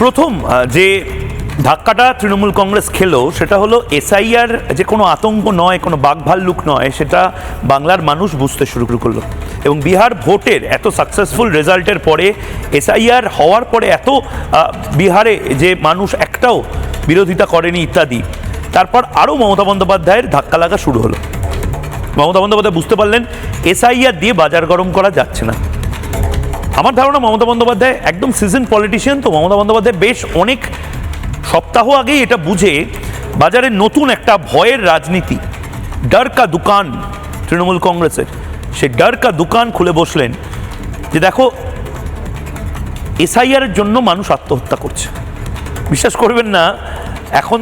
প্রথম যে ধাক্কাটা তৃণমূল কংগ্রেস খেলো সেটা হলো এসআইআর যে কোনো আতঙ্ক নয়, কোনো বাঘভাল্লুক নয়, সেটা বাংলার মানুষ বুঝতে শুরু করল। এবং বিহার ভোটের এত সাকসেসফুল রেজাল্টের পরে এসআইআর হওয়ার পরে এত বিহারে যে মানুষ একটাও বিরোধিতা করেনি ইত্যাদি, তারপর আরও মমতা বন্দ্যোপাধ্যায়ের ধাক্কা লাগা শুরু হলো। মমতা বন্দ্যোপাধ্যায় বুঝতে পারলেন, এসআইআর দিয়ে বাজার গরম করা যাচ্ছে না। আমার ধারণা মমতা বন্দ্যোপাধ্যায় একদম সিজন পলিটিশিয়ান তো, মমতা বন্দ্যোপাধ্যায় বেশ অনেক সপ্তাহ আগেই এটা বুঝে বাজারে নতুন একটা ভয়ের রাজনীতি ডর কা দোকান তৃণমূল কংগ্রেসের। সে ডর কা দোকান খুলে বসলেন যে দেখো, এসআইআর এর জন্য মানুষ আত্মহত্যা করছে। বিশ্বাস করবেন না, এখন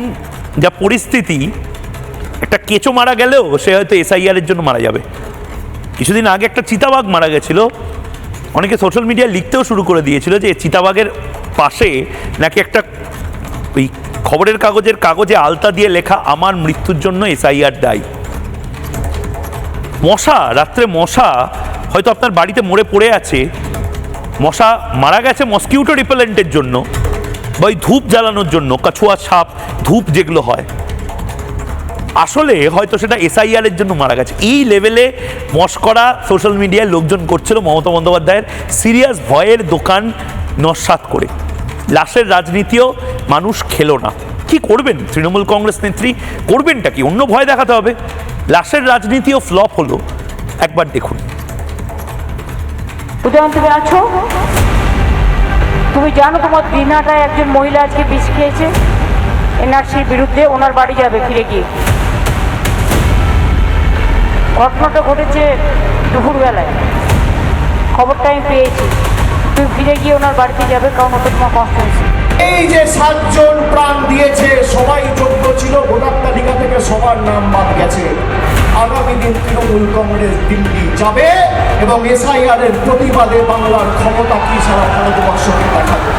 যা পরিস্থিতি, একটা কেঁচো মারা গেলেও সে হয়তো এসআইআর এর জন্য মারা যাবে। কিছুদিন আগে একটা চিতাবাঘ মারা গেছিল অনেকে সোশ্যাল মিডিয়ায় লিখতেও শুরু করে দিয়েছিল যে চিতাবাঘের পাশে নাকি একটা ওই খবরের কাগজের কাগজে আলতা দিয়ে লেখা, আমার মৃত্যুর জন্য এসআইআর দায়ী। মশা, রাত্রে মশা, হয়তো আপনার বাড়িতে মরে পড়ে আছে। মশা মারা গেছে মসকিউটো রিপেলেন্টের জন্য বা ওই ধূপ জ্বালানোর জন্য, কাছুয়া সাপ, ধূপ যেগুলো হয়। আসলে হয়তো সেটা এসআইআর এর জন্য মারা গেছে। এই লেভেলে মস্করা সোশ্যাল মিডিয়ায় লোকজন করছিল মমতা বন্দ্যোপাধ্যায়ের সিরিয়াস ভয়ের দোকান নস্বাত করে। লাশের রাজনীতিও মানুষ খেলো না। কি করবেন তৃণমূল কংগ্রেস নেত্রী? করবেনটা কি? অন্য ভয় দেখাতে হবে। লাশের রাজনীতিও ফ্লপ হলো। একবার দেখুন। তুমি আছো? তুমি জানো তোমার দিনাটায় একজন মহিলা আজকে বিষ খেয়েছে? এনআরসির বিরুদ্ধে ওনার বাড়ি যাবে ফিরে গিয়ে। ঘটনাটা ঘটেছে দুপুরবেলায়। খবরটা আমি পেয়েছি। তুমি ফিরে গিয়ে ওনার বাড়িতে যাবে, কারণ ওটা তোমার কনস্টিটিউন্সি এই যে সাতজন প্রাণ দিয়েছে, সবাই যোগ্য ছিল, ভোটার তালিকা থেকে সবার নাম বাদ গেছে। আগামী দিন তৃণমূল কংগ্রেস দিল্লি যাবে এবং এসআইআর এর প্রতিবাদে বাংলার ক্ষমতা কি সারা ভারতবর্ষকে দেখাবে?